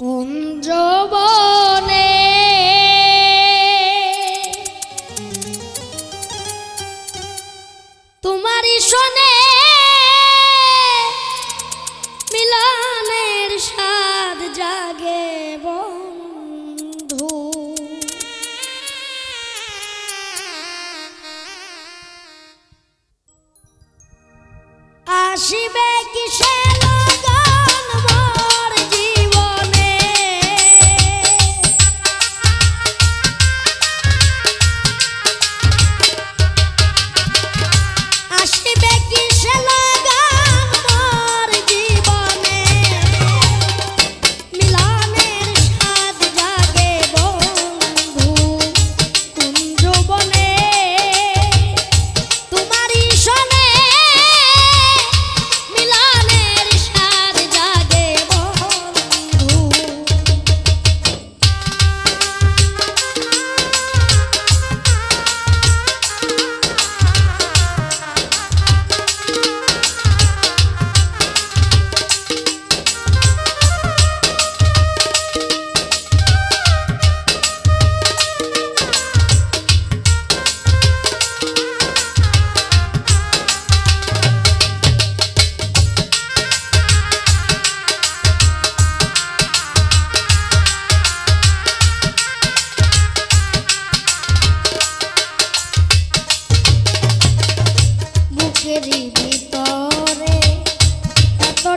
কুঞ্জবনে শোনে মিলনের স্বাদ জাগে বন্ধু। আসিবে কিসের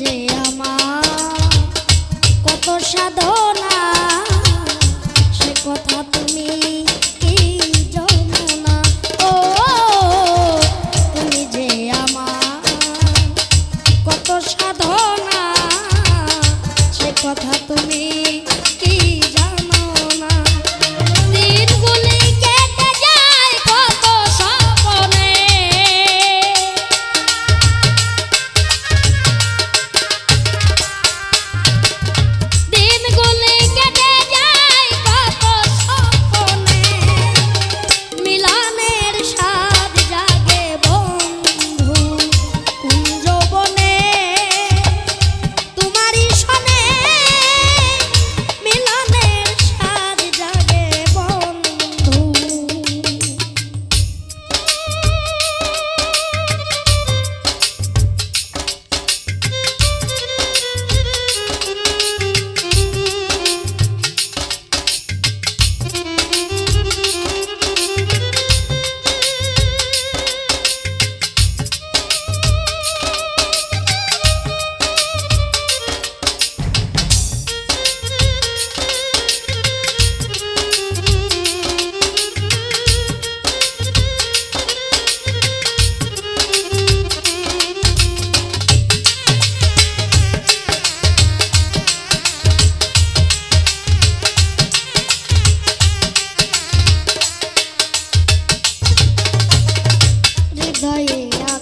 যে আমার। কত সাধ